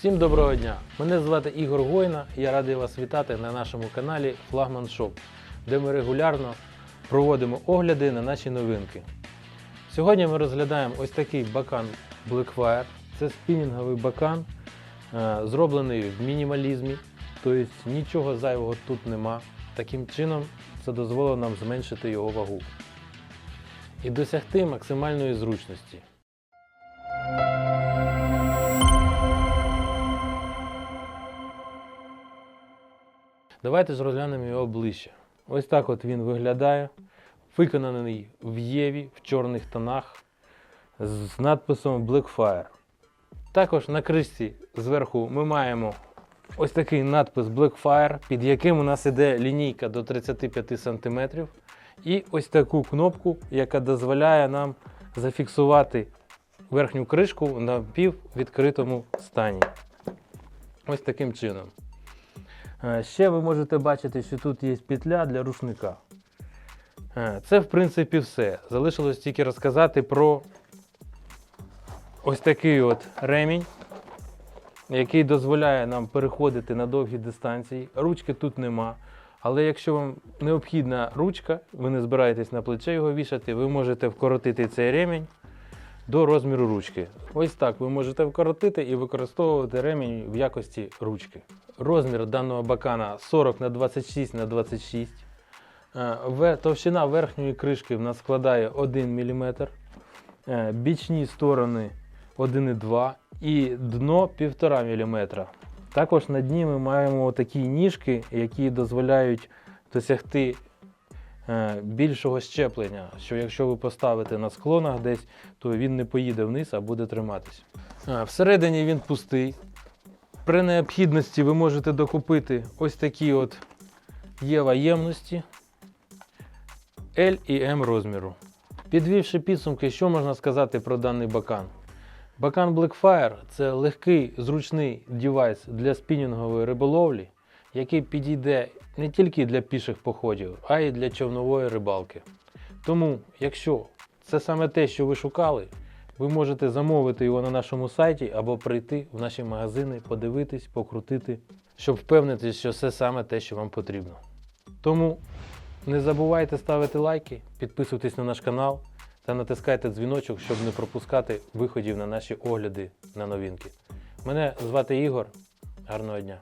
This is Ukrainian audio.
Всім доброго дня! Мене звати Ігор Гойна. і Я радий вас вітати на нашому каналі Флагман Шоп, де ми регулярно проводимо огляди на наші новинки. Сьогодні ми розглядаємо ось такий бакан Blackfire. Це спінінговий бакан, е, зроблений в мінімалізмі, тобто нічого зайвого тут нема. Таким чином це дозволило нам зменшити його вагу і досягти максимальної зручності. Давайте розглянемо його ближче. Ось так от він виглядає. Виконаний в Єві в чорних тонах з надписом Blackfire. Також на кришці зверху ми маємо ось такий надпис Blackfire, під яким у нас іде лінійка до 35 см. І ось таку кнопку, яка дозволяє нам зафіксувати верхню кришку на піввідкритому стані. Ось таким чином. Е, Ще ви можете бачити, що тут є петля для рушника. Е, Це, в принципі, все. Залишилось тільки розказати про ось такий от ремінь, який дозволяє нам переходити на довгі дистанції. Ручки тут нема. Але якщо вам необхідна ручка, ви не збираєтесь на плече його вішати, ви можете вкоротити цей ремінь до розміру ручки. Ось так ви можете вкоротити і використовувати ремінь в якості ручки. Розмір даного бакана 40 на 26 на 26. Е, Товщина верхньої кришки в нас складає 1 мм, е, бічні сторони 1,2 і дно 1,5 мм. Також на дні ми маємо такі ніжки, які дозволяють досягти більшого щеплення, що якщо ви поставите на склонах десь, то він не поїде вниз, а буде триматись. Е, Всередині він пустий. При необхідності ви можете докупити ось такі от єва ємності L і M розміру. Підвівши підсумки, що можна сказати про даний бакан? Бакан Blackfire це легкий зручний девайс для спінінгової риболовлі, який підійде не тільки для піших походів, а й для човнової рибалки. Тому, якщо це саме те, що ви шукали, ви можете замовити його на нашому сайті або прийти в наші магазини, подивитись, покрутити, щоб впевнитись, що це саме те, що вам потрібно. Тому не забувайте ставити лайки, підписуйтесь на наш канал та натискайте дзвіночок, щоб не пропускати виходів на наші огляди на новинки. Мене звати Ігор. Гарного дня!